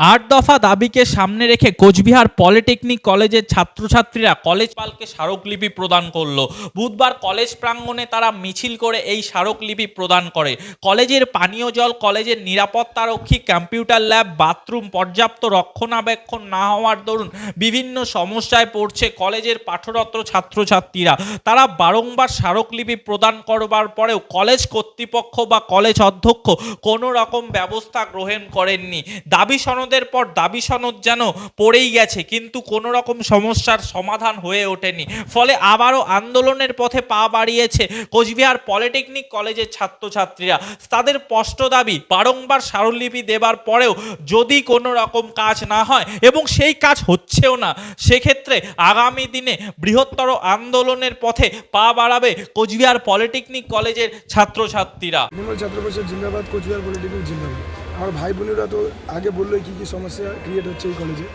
আট দফা দাবিকে সামনে রেখে কোচবিহার পলিটেকনিক কলেজের ছাত্রছাত্রীরা কলেজ পালকে স্মারকলিপি প্রদান করল। বুধবার কলেজ প্রাঙ্গণে তারা মিছিল করে এই স্মারকলিপি প্রদান করে। কলেজের পানীয় জল, কলেজের নিরাপত্তারক্ষী, কম্পিউটার ল্যাব, বাথরুম, পর্যাপ্ত রক্ষণাবেক্ষণ না হওয়ার দরুন বিভিন্ন সমস্যায় পড়ছে কলেজের পাঠরত ছাত্রছাত্রীরা। তারা বারংবার স্মারকলিপি প্রদান করবার পরেও কলেজ কর্তৃপক্ষ বা কলেজ অধ্যক্ষ কোনো রকম ব্যবস্থা গ্রহণ করেননি। দাবি সনদের পর দাবি সনদ যেন পড়েই গেছে, কিন্তু কোনো রকম সমস্যার সমাধান হয়ে ওঠেনি। ফলে আবারও আন্দোলনের পথে পা বাড়িয়েছে কোচবিহার পলিটেকনিক কলেজের ছাত্রছাত্রীরা। তাদের স্পষ্ট দাবি, বারংবার স্মারকলিপি দেবার পরেও যদি কোনো রকম কাজ না হয়, এবং সেই কাজ হচ্ছেও না, সেক্ষেত্রে আগামী দিনে বৃহত্তর আন্দোলনের পথে পা বাড়াবে কোচবিহার পলিটেকনিক কলেজের ছাত্রছাত্রীরা। ছাত্র পরিষদ জিন্দাবাদ, কোচবিহার পলিটেকনিক জিন্দাবাদ। আমার ভাই বোনেরা তো আগে বলল কী কী সমস্যা ক্রিয়েট হচ্ছে এই কলেজে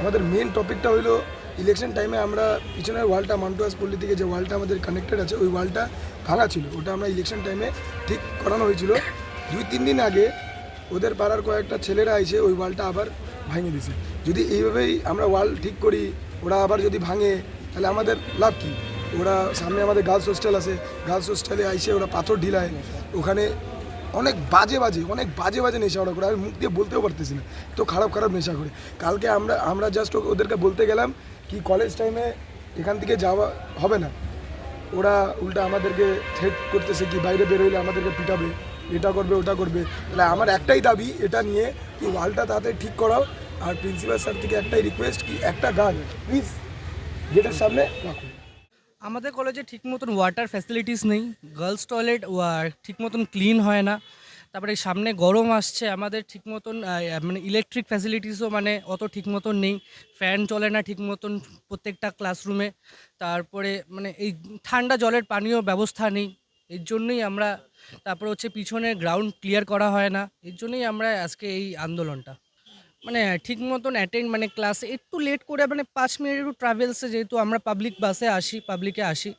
আমাদের মেন টপিকটা হলো ইলেকশন টাইমে আমরা পিছনের ওয়ালটা, মান্টুয়াস পল্লী থেকে যে ওয়ালটা আমাদের কানেক্টেড আছে, ওই ওয়ালটা ভাঙা ছিল। ওটা আমরা ইলেকশন টাইমে ঠিক করানো হয়েছিল। দুই, তিন দিন আগে ওদের পাড়ার কয়েকটা ছেলেরা এসে ওই ওয়ালটা আবার ভাঙে দিছে যদি এইভাবেই আমরা ওয়াল ঠিক করি, ওরা আবার যদি ভাঙে, তাহলে আমাদের লাভ কী? ওরা সামনে আমাদের গার্লস হোস্টেল আছে। গার্লস হোস্টেলে আইসে ওরা পাথর ঢিলায়। ওখানে অনেক বাজে বাজে, অনেক বাজে বাজে নেশা ওরা করে, আমি মুখ দিয়ে বলতেও পারতেছি না। তো খারাপ খারাপ নেশা করে। কালকে আমরা আমরা জাস্ট ওদেরকে বলতে গেলাম কি কলেজ টাইমে এখান থেকে যাওয়া হবে না। ওরা উল্টা আমাদেরকে থ্রেট করতেছে কি বাইরে বেরোইলে আমাদেরকে পিটাবে, এটা করবে, ওটা করবে। তাহলে আমার একটাই দাবি, এটা নিয়ে কি ওয়ালটা তাড়াতাড়ি ঠিক করাও, আর প্রিন্সিপাল স্যার থেকে একটাই রিকোয়েস্ট কি একটা গান প্লিজ গেটের সামনে রাখুন আমাদের কলেজে ঠিক মতন ওয়াটার ফ্যাসিলিটিস নেই গার্লস টয়লেট ঠিক মতন ক্লিন হয় না। তারপরে সামনে গরম আসছে, আমাদের ঠিক মতন মানে ইলেকট্রিক ফ্যাসিলিটিসও মানে অত ঠিক মতন নেই। ফ্যান চলে না ঠিক মতন প্রত্যেকটা ক্লাসরুমে তারপরে মানে এই ঠান্ডা জলের পানীয় ব্যবস্থা নেই। এর জন্যই আমরা, তারপরে হচ্ছে পিছনে গ্রাউন্ড ক্লিয়ার করা হয় না। এর জন্যই আমরা আজকে এই আন্দোলনটা। মানে ঠিক মতন অ্যাটেন্ড মানে ক্লাসে একটু লেট করে মানে পাঁচ মিনিট একটু ট্রাভেলসে যেহেতু আমরা পাবলিক বাসে আসি পাবলিকে আসি,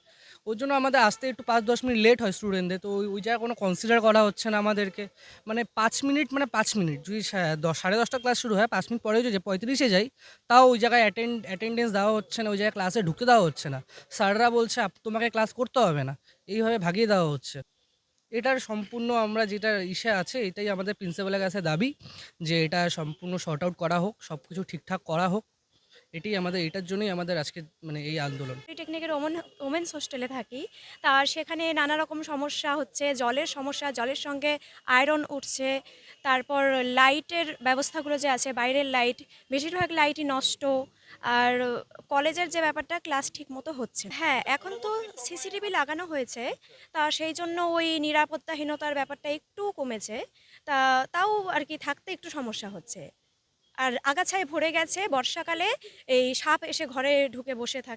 ওই জন্য আমাদের আসতে একটু পাঁচ দশ মিনিট লেট হয় স্টুডেন্টদের তো ওই জায়গায় কোনো কনসিডার করা হচ্ছে না আমাদেরকে। মানে পাঁচ মিনিট মানে পাঁচ মিনিট, যদি দশ, সাড়ে দশটা ক্লাস শুরু হয়, পাঁচ মিনিট পরেও যে পঁয়ত্রিশে যাই, তাও ওই জায়গায় অ্যাটেন্ড অ্যাটেন্ডেন্স দেওয়া হচ্ছে না, ওই জায়গায় ক্লাসে ঢুকে দেওয়া হচ্ছে না। স্যাররা বলছে তোমাকে ক্লাস করতে হবে না। এইভাবে ভাগিয়ে দেওয়া হচ্ছে। এটার সম্পূর্ণ আমরা যেটা ইসে আছে, এটাই আমাদের প্রিন্সিপালের কাছে দাবি যে এটা সম্পূর্ণ শর্ট আউট করা হোক সব কিছু ঠিকঠাক করা হোক। এটাই আমাদের, এটার জন্যই আমাদের আজকে মানে এই আন্দোলন। পলিটেকনিকের ওমেন, ওমেন্স হোস্টেলে থাকি। তার সেখানে নানা রকম সমস্যা হচ্ছে, জলের সমস্যা, জলের সঙ্গে আয়রন উঠছে, তারপর লাইটের ব্যবস্থাগুলো যে আছে, বাইরের লাইট বেশিরভাগ লাইটই নষ্ট, আর কলেজের যে ব্যাপারটা ক্লাস ঠিক মতো হচ্ছে হ্যাঁ এখন তো সিসিটিভি লাগানো হয়েছে, তা সেই জন্য ওই নিরাপত্তাহীনতার ব্যাপারটা একটু কমেছে, তা, তাও আর কি থাকতে একটু সমস্যা হচ্ছে। আর আগাছায় ভরে গেছে বর্ষাকালে এই সাপ এসে ঘরে ঢুকে বসে থাকে।